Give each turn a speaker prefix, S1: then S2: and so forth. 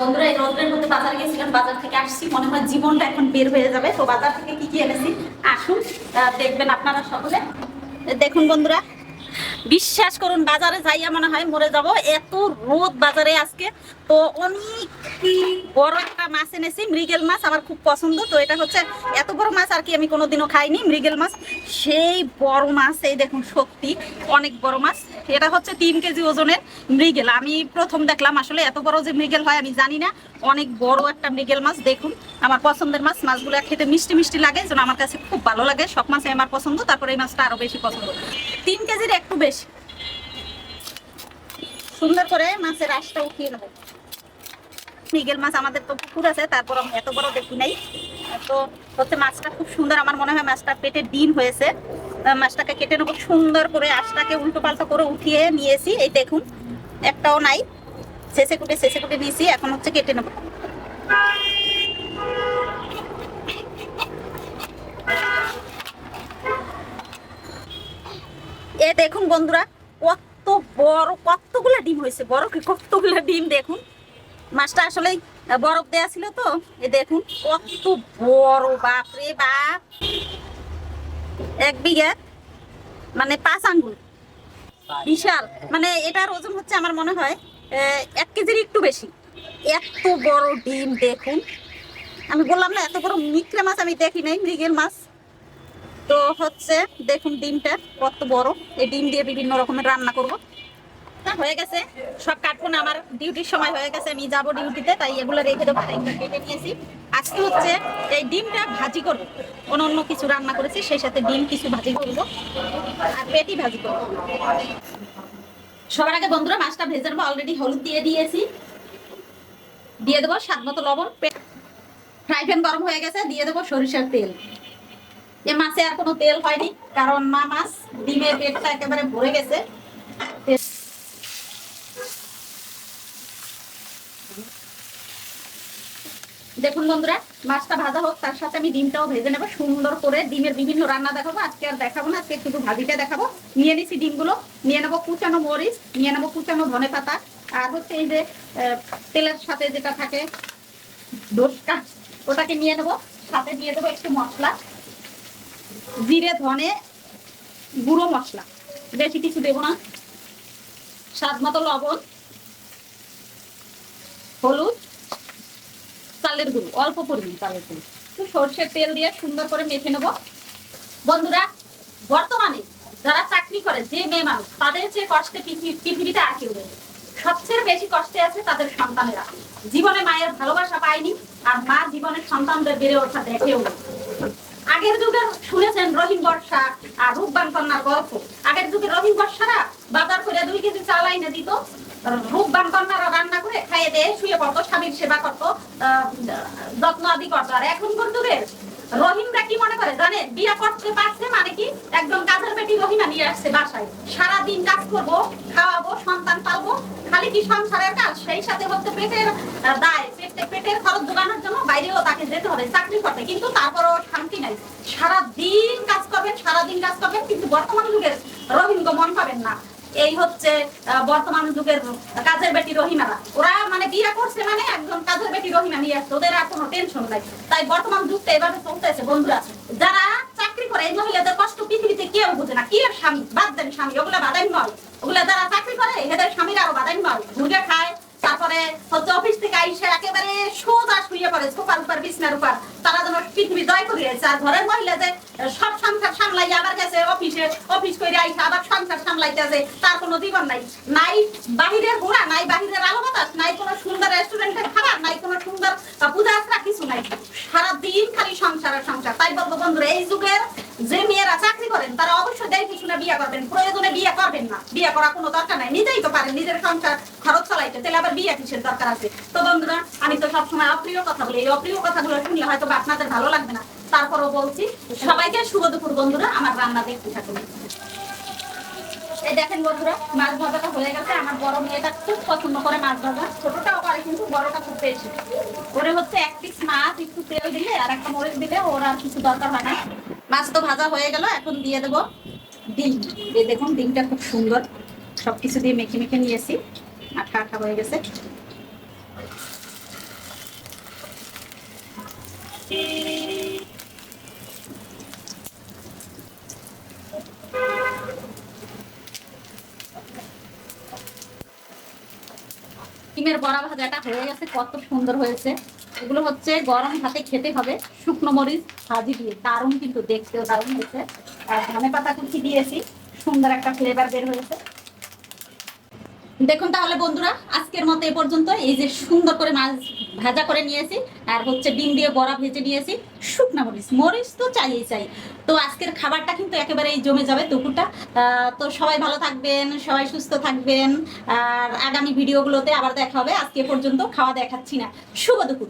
S1: বন্ধুরা, এই মধ্যে বাজার গেছিলাম বাজার থেকে আসছি। মনে হয় জীবনটা এখন বের হয়ে যাবে। তো বাজার থেকে কি কি এনেছি? আসুন দেখবেন আপনারা সকলে। দেখুন বন্ধুরা, বিশ্বাস করুন, বাজারে যাইয়া মনে হয় মরে যাব। এত রোদ বাজারে আজকে। তো অনেক বড় একটা মাছ এনেছি, মৃগেল মাছ আমার খুব পছন্দ। তো এটা হচ্ছে, এত বড় মাছ আর কি আমি কোনোদিনও খাইনি, মৃগেল মাছ। সেই বড় মাছ, এই দেখুন সত্যি অনেক বড় মাছ। এটা হচ্ছে তিন কেজি ওজনের মৃগেল। আমি প্রথম দেখলাম আসলে এত বড় যে মৃগেল হয়, আমি জানি না। অনেক বড় একটা মৃগেল মাছ, দেখুন। আমার পছন্দের মাছ, মাছগুলো খেতে মিষ্টি মিষ্টি লাগে, যেন আমার কাছে খুব ভালো লাগে। সব মাছই আমার পছন্দ, তারপরে এই মাছটা আরও বেশি পছন্দ। তিন কেজির একটু বেশি। সুন্দর করে মাছের আঁশটা উঠিয়ে নেব। মৃগেল মাছ আমাদের তো পুকুর আছে, তারপর আমি এত বড় দেখি নাই। তো হচ্ছে মাছটা খুব সুন্দর। আমার মনে হয় মাছটা পেটে ডিম হয়েছে। মাছটাকে কেটে নেব। সুন্দর করে আঁশটাকে উল্টো পাল্টা করে উঠিয়ে নিয়েছি। এই দেখুন, একটাও নাই। শেষে কুটে শেষে কুটে নিয়েছি। এখন হচ্ছে কেটে নেব। এ দেখুন বন্ধুরা, কত বড়, কতগুলা ডিম হয়েছে। বড় কতগুলা ডিম দেখুন। মাছটা আসলে বরফ দেয়া ছিল তো, এ দেখুন, কত বড় বাপ রে বাপ। এক বিঘা মানে পাঁচ আঙ্গুল। বিশাল। মানে এটার ওজন হচ্ছে আমার মনে হয় এক কেজির একটু বেশি। এত বড় ডিম, দেখুন। আমি বললাম না, এত বড় মিক্রে মাছ আমি দেখি নাই, মৃগেল মাছ। তো হচ্ছে, দেখুন ডিমটা কত বড়। এই ডিম দিয়ে বিভিন্ন রকমের রান্না করব। হয়ে গেছে। সব কাটুন আমার ডিউটির সময় হয়ে গেছে, আমি যাব ডিউটিতে, তাই এগুলো রেখে দেবো কেটে নিয়েছি। আজকে হচ্ছে এই ডিমটা ভাজি করব। অন্য অন্য কিছু রান্না করেছি, সেই সাথে ডিম কিছু ভাজি করব, আর পেটি ভাজি করব। সবার আগে বন্ধুরা, মাছটা ভেজে নেব অলরেডি হলুদ দিয়ে দিয়েছি। দিয়ে দেবো স্বাদ মতো লবণ ফ্রাই প্যান গরম হয়ে গেছে, দিয়ে দেবো সরিষার তেল। এ মাছে আর কোনো তেল হয়নি, কারণ মা মাছ, ডিমের পেটটা একেবারে ভরে গেছে। দেখুন বন্ধুরা, মাছটা ভাজা হোক, তার সাথে আমি ডিমটাও ভেজে নেব। সুন্দর করে ডিমের বিভিন্ন রান্না দেখাবো। আজকে আর দেখাবো না, আজকে শুধু ভাজিটা দেখাবো। নিয়ে নিছি ডিমগুলো। নিয়ে নেব কুচানো মরিচ, নিয়ে নেব কুচানো ধনে পাতা। আর হচ্ছে এই যে তেলের সাথে যেটা থাকে, ডোসকা, ওটাকে নিয়ে নেব। সাথে দিয়ে দেবো একটু মশলা। জিরে, ধনে, গুঁড়ো মশলা। বেশি কিছু দেবো না। স্বাদ মতো লবণ, হলুদ। চালের গুঁড়ো, অল্প পরিমাণ চালের গুঁড়ো। একটু সর্ষের তেল দিয়ে সুন্দর করে মেখে নেব। বন্ধুরা, বর্তমানে যারা চাকরি করে, যে মেয়ে মানুষ, তাদের যে কষ্টে পৃথিবী- পৃথিবীতে আর কেউ সবচেয়ে বেশি কষ্টে আছে তাদের সন্তানেরা। জীবনে মায়ের ভালোবাসা পায়নি, আর মা জীবনের সন্তানদের বেড়ে ওঠা দেখেও। আগের যুগে শুনেছেন রহিম বর্ষা আর রূপবান কন্যার গল্প। আগের যুগে রহিম বর্ষারা বাজার করে দুই কেজি চাল আইনে দিত। রূপবান কন্যারা রান্না করে খাইয়ে দিয়ে শুয়ে পড়তো, স্বামীর সেবা করতো। যত্ন আদি করতো। আর এখনকার যুগের রহিমরা কি মনে করে জানেন? বিয়ে করতে পারছে মানে কি? একদম কাজের বেটি রহিমা নিয়ে আসছে বাসায়। সারা দিন কাজ করব, খাওয়াবো, সন্তান পালবো, খালি কি সংসারের কাজ? সেই সাথে হচ্ছে পেটের দায়। পেটে পেটের খরচ জোগানোর জন্য বাইরেও তাকে যেতে হবে, চাকরি করতে। কিন্তু তারপরও শান্তি নাই। সারা দিন কাজ করবেন সারা দিন কাজ করবেন, কিন্তু বর্তমান যুগের রহিম মন পাবেন না। এই হচ্ছে বর্তমান যুগের কাজের বেটি রহিমারা। ওরা মানে বিয়ে করছে মানে একজন কাজের বেটি রহিমা নিয়ে আসছে। ওদের আর কোনো টেনশন নাই। তাই বর্তমান যুগটা এভাবে চলতেছে, বন্ধুরা। যারা চাকরি করে, এই মহিলাদের কষ্ট পৃথিবীতে কেউ বুঝে না। কি স্বামী? বাদ দেন স্বামী, ওগুলা বাদাই নয়। ওগুলা যারা চাকরি করে, এদের স্বামীর আরও বাদাই নয়। ঘুরে খায়, তারপরে হচ্ছে অফিস থেকে আইসে একেবারে সোজা শুয়ে পড়ে, সোফার উপর, বিছনার উপর। তারা যেন পৃথিবী জয় করে আর ঘরের মহিলা যে সব সামলাই আবার গেছে অফিসে, অফিস করে আইসে আবার সংসার সামলাইতেছে। তার কোনো জীবন নাই। নাই বাহিরের ঘোরা নাই বাহিরের আলো বাতাস নাই কোনো সুন্দর রেস্টুরেন্টের খাবার, নাই কোনো সুন্দর পূজা আশ্রা, কিছু নাই। সারা দিন খালি সংসার সংসার। তাই বলব বন্ধুরা, এই যুগের যে মেয়েরা চাকরি করেন, তারা অবশ্যই দেখে শুনে বিয়ে করবেন। প্রয়োজনে বিয়ে করবেন না। বিয়ে করা কোনো দরকার নাই। নিজেই তো পারেন, নিজের সংসার খরচ চালাইতে। তাহলে আবার বিয়ে কিসের দরকার আছে? তো বন্ধুরা, আমি তো সবসময় অপ্রিয় কথা বলি। এই অপ্রিয় কথাগুলো শুনলে হয়তো আপনাদের ভালো লাগবে না। তারপরও বলছি, সবাইকে শুভ দুপুর বন্ধুরা, আমার রান্না দেখতে থাকুন। এই দেখেন বন্ধুরা, মাছ ভাজাটা হয়ে গেছে। আমার বড় মেয়েটা খুব পছন্দ করে মাছ ভাজা। ছোটটাও করে কিন্তু বড়টা খুব বেশি। ওরে হচ্ছে এক পিস মাছ, একটু তেল দিলে আর একটা মরিচ দিলে ওর আর কিছু দরকার হয় না। মাছ তো ভাজা হয়ে গেল, এখন দিয়ে দেবো ডিম। এই দেখুন, ডিমটা খুব সুন্দর। সবকিছু দিয়ে মেখে মেখে নিয়েছি। আঠা আঠা হয়ে গেছে। ডিমের বড়া ভাজাটা হয়ে গেছে, কত সুন্দর হয়েছে। এগুলো হচ্ছে গরম হাতে খেতে হবে, শুকনো মরিচ, ভাজি দিয়ে। দারুণ কিন্তু দেখতেও দারুণ হয়েছে। আর ধনে পাতা কুচি দিয়েছি, সুন্দর একটা ফ্লেভার বের হয়েছে। দেখুন তাহলে বন্ধুরা, আজকের মতো এ পর্যন্ত এই যে সুন্দর করে মাছ ভাজা করে নিয়েছি, আর হচ্ছে ডিম দিয়ে বড়া ভেজে নিয়েছি। শুকনা মরিচ মরিচ তো চাইই চাই। তো আজকের খাবারটা কিন্তু একেবারেই জমে যাবে দুপুরটা। তো সবাই ভালো থাকবেন, সবাই সুস্থ থাকবেন। আর আগামী ভিডিওগুলোতে আবার দেখা হবে। আজকে পর্যন্ত খাওয়া দেখাচ্ছি না। শুভ দুপুর।